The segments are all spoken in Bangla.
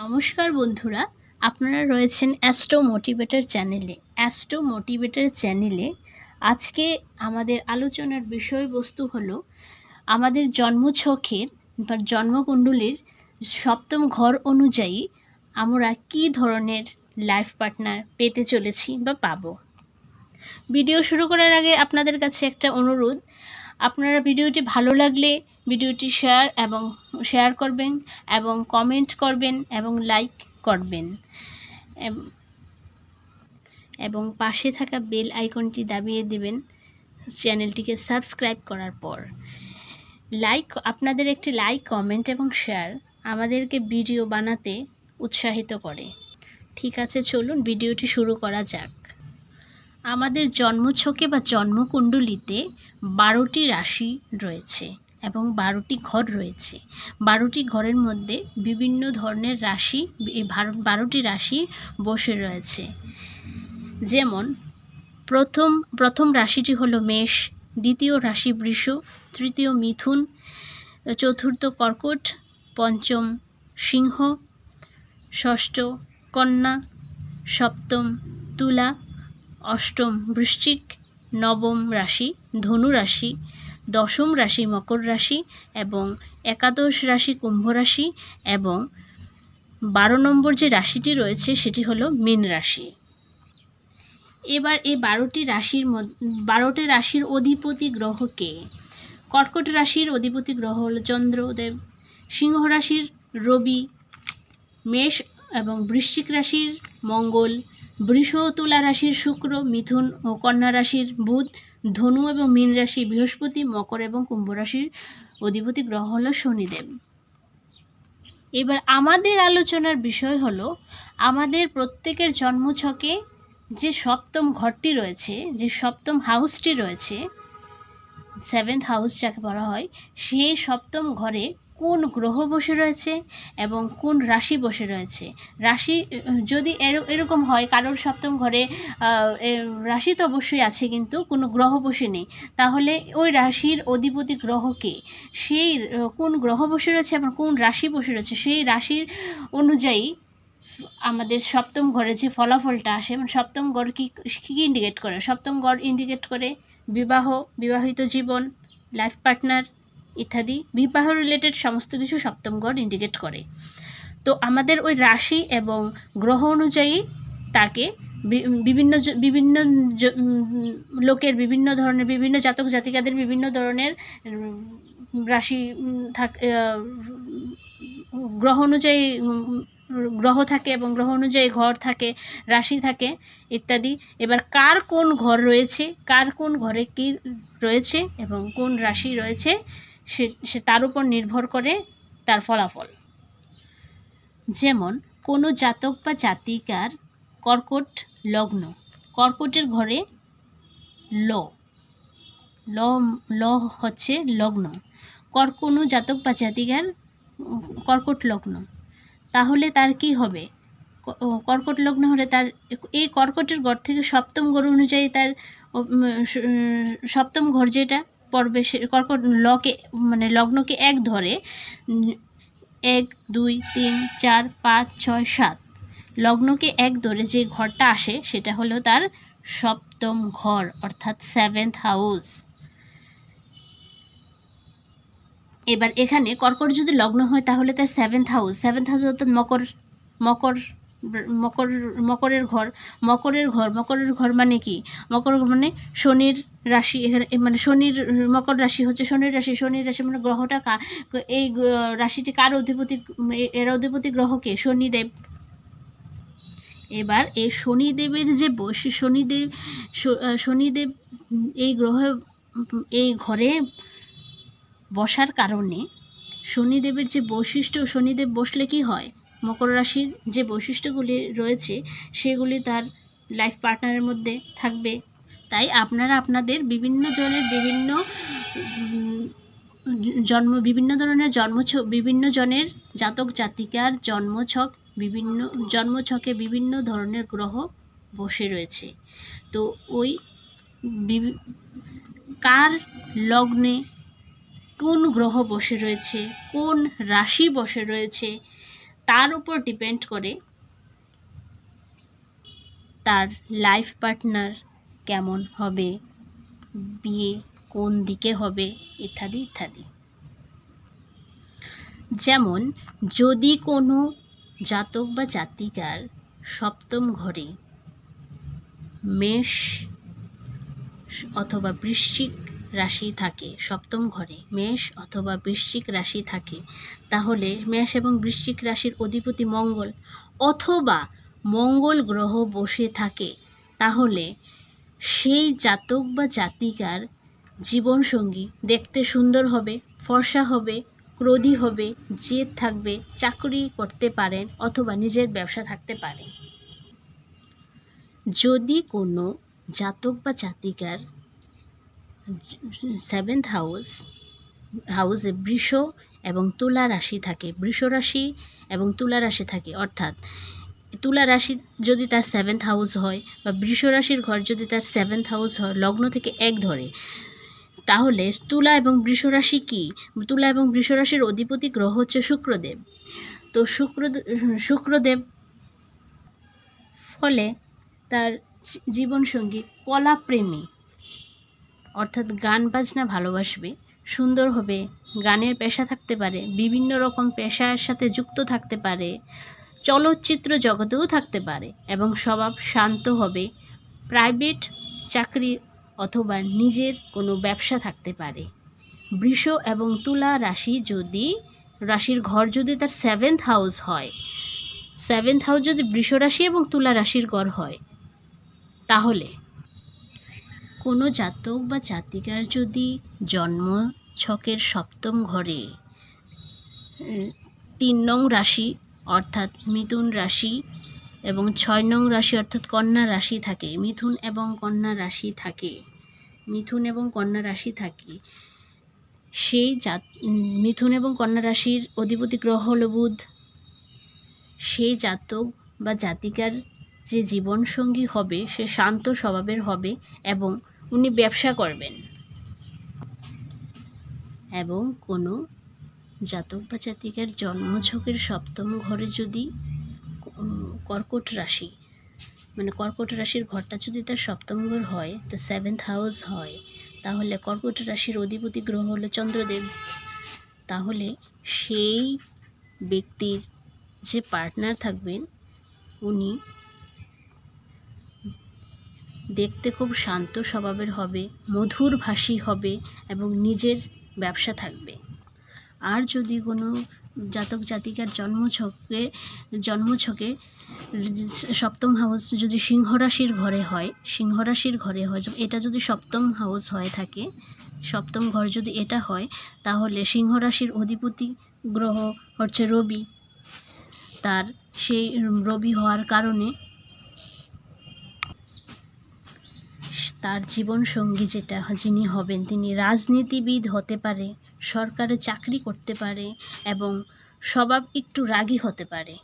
নমস্কার বন্ধুরা, আপনারা রয়েছেন অ্যাস্ট্রো মোটিভেটার চ্যানেলে অ্যাস্ট্রো মোটিভেটার চ্যানেলে আজকে আমাদের আলোচনার বিষয়বস্তু হলো, আমাদের জন্মছকের বা জন্মকুণ্ডলীর সপ্তম ঘর অনুযায়ী আমরা কী ধরনের লাইফ পার্টনার পেতে চলেছি বা পাবো। ভিডিও শুরু করার আগে আপনাদের কাছে একটা অনুরোধ আপনারা ভিডিওটি ভালো লাগলে ভিডিওটি শেয়ার এবং শেয়ার করবেন এবং কমেন্ট করবেন এবং লাইক করবেন। এবং পাশে থাকা বেল আইকনটি দাবিয়ে দেবেন চ্যানেলটিকে সাবস্ক্রাইব করার পর। লাইক, আপনাদের একটি লাইক, কমেন্ট এবং শেয়ার আমাদেরকে ভিডিও বানাতে উৎসাহিত করে। ঠিক আছে, চলুন ভিডিওটি শুরু করা যাক। আমাদের জন্মছকে বা জন্মকুণ্ডলিতে বারোটি রাশি রয়েছে এবং বারোটি ঘর রয়েছে। বারোটি ঘরের মধ্যে বিভিন্ন ধরনের রাশি বারোটি রাশি বসে রয়েছে। যেমন, প্রথম প্রথম রাশিটি হলো মেষ, দ্বিতীয় রাশি বৃষ, তৃতীয় মিথুন, চতুর্থ কর্কট, পঞ্চম সিংহ, ষষ্ঠ কন্যা, সপ্তম তুলা অষ্টম বৃশ্চিক, নবম রাশি, ধনু রাশি, দশম রাশি, মকর রাশি এবং একাদশ রাশি, কুম্ভ রাশি এবং বারো নম্বর যে রাশিটি রয়েছে সেটি হলো মীন রাশি। এবার এই বারোটি রাশির বারোটি রাশির অধিপতি গ্রহকে কর্কট রাশির অধিপতি গ্রহ হল চন্দ্রদেব, সিংহ রাশির রবি, মেষ এবং বৃশ্চিক রাশির মঙ্গল বৃষ তুলা রাশির শুক্র, মিথুন ও কন্যা রাশির বুধ, ধনু এবং মীন রাশি, বৃহস্পতি, মকর এবং কুম্ভ রাশির অধিপতি গ্রহ হলো শনিদেব। এবার আমাদের আলোচনার বিষয় হলো, আমাদের প্রত্যেকের জন্মছকে যে সপ্তম ঘরটি রয়েছে, যে সপ্তম হাউসটি রয়েছে সেভেন্থ হাউস যাকে বলা হয়, সেই সপ্তম ঘরে কোন গ্রহ বসে রয়েছে এবং কোন রাশি বসে রয়েছে? রাশি, যদি এর- এরকম হয়, কারোর সপ্তম ঘরে রাশি তো অবশ্যই আছে কিন্তু কোনো গ্রহ বসে নেই, তাহলে ওই রাশির অধিপতি গ্রহকে সেই, কোন গ্রহ বসে রয়েছে এবং কোন রাশি বসে রয়েছে? সেই রাশির অনুযায়ী আমাদের সপ্তম ঘরে যে ফলাফলটা আসে মানে সপ্তম গড় কি, কী ইন্ডিকেট করে? সপ্তম গড় ইন্ডিকেট করে বিবাহ, বিবাহিত জীবন লাইফ পার্টনার ইত্যাদি বিবাহ রিলেটেড সমস্ত কিছু সপ্তম গড় ইন্ডিকেট করে। তো আমাদের ওই রাশি এবং গ্রহ অনুযায়ী তাকে বিভিন্ন বিভিন্ন লোকের বিভিন্ন ধরনের, বিভিন্ন জাতক জাতিকাদের বিভিন্ন ধরনের রাশি থাক গ্রহ অনুযায়ী গ্রহ থাকে এবং গ্রহ অনুযায়ী ঘর থাকে, রাশি থাকে ইত্যাদি। এবার কার কোন ঘর রয়েছে, কার কোন ঘরে কি রয়েছে এবং কোন রাশি রয়েছে সে তার উপর নির্ভর করে তার ফলাফল। যেমন, কোনো জাতক বা জাতিকার কর্কট লগ্ন, কর্কটের ঘরে ল ল ল হচ্ছে লগ্ন। কর, কোনো জাতক বা জাতিকার কর্কট লগ্ন, তাহলে তার কি হবে? কর্কট লগ্ন হলে তার এই কর্কটের ঘর থেকে সপ্তম ঘর অনুযায়ী তার সপ্তম ঘর যেটা পড়বে সে, কর্কট লকে মানে লগ্নকে এক ধরে, এক, দুই, তিন, চার, পাঁচ, ছয়, সাত। লগ্নকে এক ধরে যে ঘরটা আসে, সেটা হলো তার সপ্তম ঘর, অর্থাৎ সেভেন্থ হাউস এবার এখানে কর্কট যদি লগ্ন হয়, তাহলে তার সেভেন্থ হাউস সেভেন্থ হাউস অর্থাৎ মকর মকর মকর, মকরের ঘর মকরের ঘর মকরের ঘর মানে কি? মকর মানে শনির রাশি, এখানে মানে শনির, মকর রাশি হচ্ছে শনির রাশি শনির রাশি মানে গ্রহটা কা, এই রাশিটি কার অধিপতি এর অধিপতি গ্রহকে শনিদেব। এবার এই শনিদেবের যে বৈশি, শনিদেব শনিদেব এই গ্রহ, এই ঘরে বসার কারণে শনিদেবের যে বৈশিষ্ট্য, শনিদেব বসলে কি হয়? মকর রাশির যে বৈশিষ্ট্যগুলি রয়েছে, সেগুলি তার লাইফ পার্টনারের মধ্যে থাকবে। তাই আপনারা আপনাদের বিভিন্ন জনের বিভিন্ন জন্ম, বিভিন্ন ধরনের জন্মছক, বিভিন্ন জনের জাতক জাতিকার জন্মছক, বিভিন্ন, জন্মছকে বিভিন্ন ধরনের গ্রহ বসে রয়েছে। তো ওই কার লগ্নে কোন গ্রহ বসে রয়েছে, কোন রাশি বসে রয়েছে তার উপর ডিপেন্ড করে তার লাইফ পার্টনার কেমন হবে, বিয়ে কোন দিকে হবে, ইত্যাদি ইত্যাদি। যেমন, যদি কোনো জাতক বা জাতিকার সপ্তম ঘরে মেষ অথবা বৃশ্চিক রাশি থাকে, সপ্তম ঘরে। মেষ অথবা বৃশ্চিক রাশি থাকে, তাহলে মেষ এবং বৃশ্চিক রাশির অধিপতি মঙ্গল অথবা মঙ্গল গ্রহ বসে থাকে। তাহলে সেই জাতক বা জাতিকার জীবনসঙ্গী দেখতে সুন্দর হবে, ফর্সা হবে, ক্রোধী হবে, জেদ থাকবে, চাকরি করতে পারেন অথবা নিজের ব্যবসা থাকতে পারে। যদি কোনো জাতক বা জাতিকার সেভেন্থ হাউস হাউসে বৃষ এবং তুলা রাশি থাকে। বৃষ রাশি এবং তুলা রাশি থাকে, অর্থাৎ তুলা রাশি যদি তার সেভেন্থ হাউস হয় বা বৃষ রাশির ঘর যদি তার সেভেন্থ হাউস হয়, লগ্ন থেকে এক ধরে, তাহলে তুলা এবং বৃষ রাশি কি? তুলা এবং বৃষ রাশির অধিপতি গ্রহ হচ্ছে শুক্রদেব। তো শুক্র, শুক্রদেব ফলে তার জীবনসঙ্গী কলাপ্রেমী। অর্থাৎ গান, বাজনা ভালোবাসবে, সুন্দর হবে, গানের পেশা থাকতে পারে, বিভিন্ন রকম পেশার সাথে যুক্ত থাকতে পারে, চলচ্চিত্র জগতেও থাকতে পারে এবং স্বভাব শান্ত হবে, প্রাইভেট চাকরি অথবা নিজের কোনো ব্যবসা থাকতে পারে। বৃষ এবং তুলা রাশি যদি, রাশির ঘর যদি তার সেভেন্থ হাউস হয় সেভেন্থ হাউস যদি বৃষ রাশি এবং তুলা রাশির ঘর হয়, তাহলে কোনো জাতক বা জাতিকার যদি জন্ম ছকের সপ্তম ঘরে তিন নং রাশি অর্থাৎ মিথুন রাশি এবং ছয় নং রাশি অর্থাৎ কন্যা রাশি থাকে, মিথুন এবং কন্যা রাশি থাকে, মিথুন এবং কন্যা রাশি থাকে সেই জাত মিথুন এবং কন্যা রাশির অধিপতি গ্রহ হল বুধ। সেই জাতক বা জাতিকার যে জীবনসঙ্গী হবে, সে শান্ত স্বভাবের হবে এবং উনি ব্যবসা করবেন। এবং কোনো জাতক বা জাতিকার জন্মছকের সপ্তম ঘরে যদি কর্কট রাশি মানে কর্কট রাশির ঘরটা যদি তার সপ্তম ঘর হয় তা সেভেন্থ হাউস হয়, তাহলে কর্কট রাশির অধিপতি গ্রহ হলো চন্দ্রদেব। তাহলে সেই ব্যক্তির যে পার্টনার থাকবেন, উনি দেখতে খুব শান্ত স্বভাবের হবে, মধুর ভাষী হবে এবং নিজের ব্যবসা থাকবে। আর যদি কোনো জাতক জাতিকার জন্মছকে জন্মছকে সপ্তম হাউস যদি সিংহরাশির ঘরে হয়, সিংহরাশির ঘরে হয় এটা যদি সপ্তম হাউস হয়ে থাকে, সপ্তম ঘর যদি এটা হয়, তাহলে সিংহরাশির অধিপতি গ্রহ হচ্ছে রবি। তার সেই রবি হওয়ার কারণে তার জীবন সঙ্গী যেটা, যিনি হবেন, তিনি রাজনীতিবিদ হতে পারে, সরকারে চাকরি করতে পারে এবং স্বভাব একটু রাগী হতে পারে।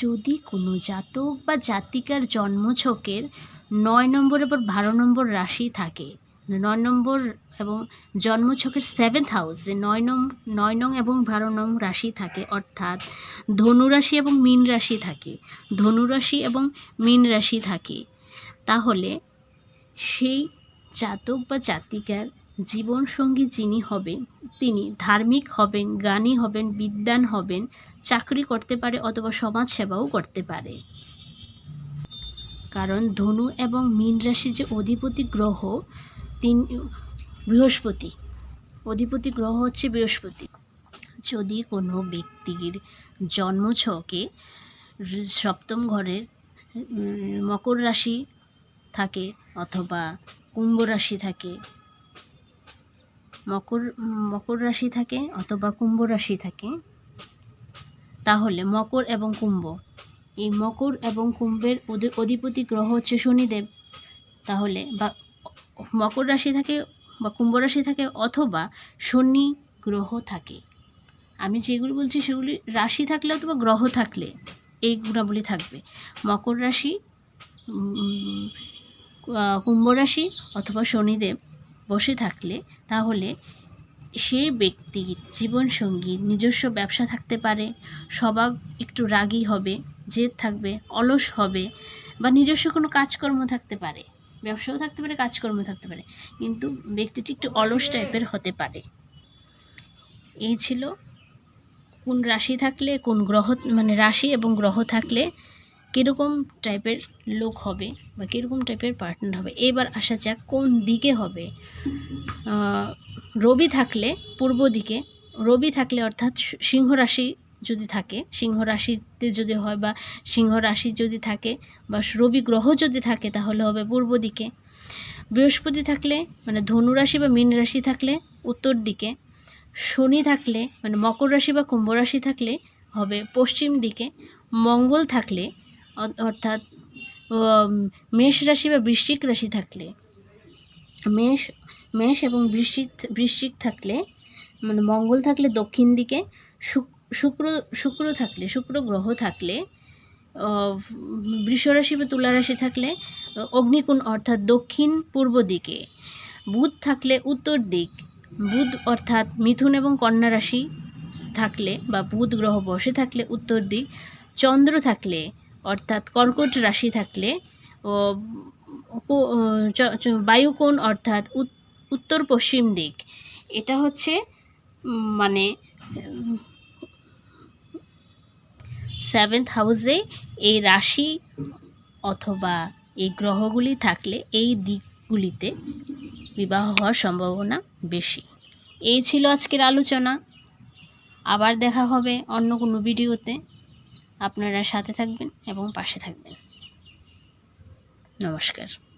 যদি কোনো জাতক বা জাতিকার জন্মছকের নয় নম্বর এবং বারো নম্বর রাশি থাকে, নয় নম্বর এবং জন্মছকের সেভেন্থ হাউসে নয় নং নয় নং এবং বারো নং রাশি থাকে, অর্থাৎ ধনুরাশি এবং মীন রাশি থাকে, ধনুরাশি এবং মীন রাশি থাকে তাহলে সেই জাতক বা জাতিকার জীবনসঙ্গী যিনি হবেন, তিনি ধার্মিক হবেন, জ্ঞানী হবেন বিদ্যান হবেন, চাকরি করতে পারে অথবা সমাজ সেবাও করতে পারে। কারণ ধনু এবং মীন রাশির যে অধিপতি গ্রহ, তিন বৃহস্পতি, অধিপতি গ্রহ হচ্ছে বৃহস্পতি। যদি কোনো ব্যক্তির জন্মছকে সপ্তম ঘরের মকর রাশি থাকে অথবা কুম্ভ রাশি থাকে। মকর মকর রাশি থাকে অথবা কুম্ভ রাশি থাকে। তাহলে মকর এবং কুম্ভ। এই মকর এবং কুম্ভের অধিপতি গ্রহ হচ্ছে শনিদেব। তাহলে বা, মকর রাশি থাকে বা কুম্ভ রাশি থাকে অথবা শনি গ্রহ থাকে। আমি যেগুলি বলছি সেগুলি রাশি থাকলে অথবা গ্রহ থাকলে এই গুণাবলী থাকবে। মকর রাশি কুম্ভ রাশি অথবা শনিদেব বসে থাকলে তাহলে সেই ব্যক্তির জীবনসঙ্গী নিজস্ব ব্যবসা থাকতে পারে স্বভাব একটু রাগী হবে, জেদ থাকবে, অলস হবে বা নিজস্ব কোনো কাজকর্ম থাকতে পারে, ব্যবসাও থাকতে পারে, কাজকর্ম থাকতে পারে, কিন্তু ব্যক্তিটি একটু অলস টাইপের হতে পারে। এই ছিল কোন রাশি থাকলে, কোন গ্রহ মানে রাশি এবং গ্রহ থাকলে কীরকম টাইপের লোক হবে বা কীরকম টাইপের পার্টনার হবে? এবার আসা যাক কোন দিকে হবে। রবি থাকলে পূর্ব দিকে, রবি থাকলে অর্থাৎ সিংহ রাশি যদি থাকে, সিংহ রাশিতে যদি হয় বা সিংহ রাশি যদি থাকে বা রবি গ্রহ যদি থাকে তাহলে হবে পূর্ব দিকে। বৃহস্পতি থাকলে মানে ধনু রাশি বা মীন রাশি থাকলে উত্তর দিকে। শনি থাকলে মানে মকর রাশি বা কুম্ভ রাশি থাকলে হবে পশ্চিম দিকে। মঙ্গল থাকলে অর্থাৎ মেষ রাশি বা বৃশ্চিক রাশি থাকলে মেষ মেষ এবং বৃশ্চিক বৃশ্চিক থাকলে মানে মঙ্গল থাকলে দক্ষিণ দিকে শুক- শুক্র শুক্র থাকলে শুক্র গ্রহ থাকলে আহ, বৃষ রাশি বা তুলা রাশি থাকলে অগ্নিকোণ অর্থাৎ দক্ষিণ পূর্ব দিকে বুধ থাকলে উত্তর দিক বুধ অর্থাৎ মিথুন এবং কন্যা রাশি থাকলে বা বুধ গ্রহ বসে থাকলে উত্তর দিক চন্দ্র থাকলে অর্থাৎ কর্কট রাশি থাকলে ও বায়ুকোণ অর্থাৎ উত- উত্তর পশ্চিম দিক। এটা হচ্ছে মানে সেভেন্থ হাউসে এই রাশি অথবা এই গ্রহগুলি থাকলে এই দিকগুলিতে বিবাহ হওয়ার সম্ভাবনা বেশি। এই ছিল আজকের আলোচনা। আবার দেখা হবে অন্য কোনো ভিডিওতে। আপনারা সাথে থাকবেন এবং পাশে থাকবেন। নমস্কার।